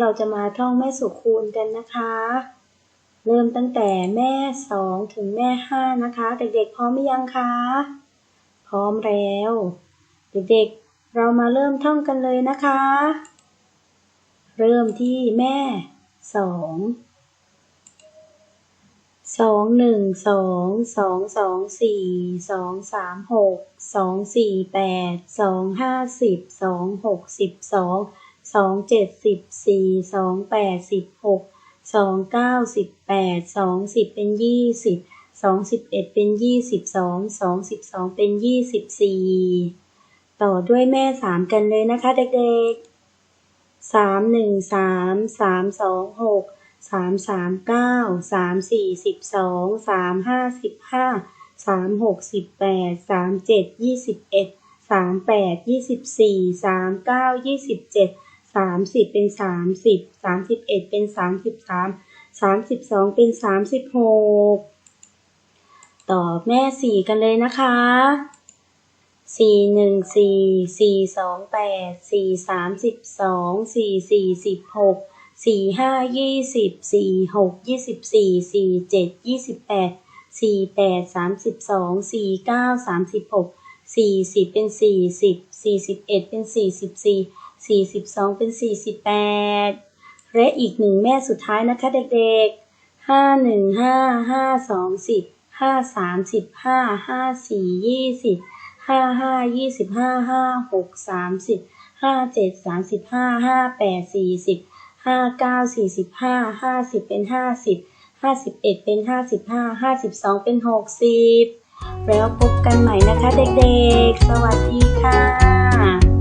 เราจะมาท่องแม่สุคูณกันนะคะ เริ่มตั้งแต่แม่สองถึงแม่ห้านะคะ เด็กๆพร้อมหรือยังคะ พร้อมแล้ว เด็กๆ เรามาเริ่มท่องกันเลยนะคะ เริ่มที่แม่สองสองหนึ่งสองสองสองสี่สองสามหกสองสี่แปดสองห้าสิบสองหกสิบสอง สองเจ็ดสิบสี่สองแปดสิบหกสองเก้าสิบแปดสองสิบเป็นยี่สิบสองสิบเอ็ดเป็นยี่สิบสองสองสิบสองเป็นยี่สิบสี่ต่อด้วยแม่สามกันเลยนะคะเด็กๆสามหนึ่งสามสามสองหกสามสามเก้าสามสี่สิบสองสามห้าสิบห้าสามหกสิบแปดสามเจ็ดยี่สิบเอ็ดสามแปดยี่สิบสี่สามเก้ายี่สิบเจ็ด สามสิบเป็นสามสิบสามสิบเอ็ดเป็นสามสิบสามสามสิบสองเป็นสามสิบหกต่อแม่สี่กันเลยนะคะสี่หนึ่งสี่สี่สองแปดสี่สามสิบสองสี่สี่สิบหกสี่ห้ายี่สิบสี่หกยี่สิบสี่สี่เจ็ดยี่สิบแปดสี่แปดสามสิบสองสี่เก้าสามสิบหกสี่สิบเป็นสี่สิบสี่สิบเอ็ดเป็นสี่สิบสี่ สี่สิบสองเป็นสี่สิบแปดและอีกหนึ่งแม่สุดท้ายนะคะเด็กๆห้าหนึ่งห้าห้าสองสิบห้าสามสิบห้าห้าสี่ยี่สิบห้าห้ายี่สิบห้าห้าหกสามสิบห้าเจ็ดสามสิบห้าห้าแปดสี่สิบห้าเก้าสี่สิบห้าห้าสิบเป็นห้าสิบห้าสิบเอ็ดเป็นห้าสิบห้าห้าสิบสองเป็นหกสิบแล้วพบกันใหม่นะคะเด็กๆ สวัสดีค่ะ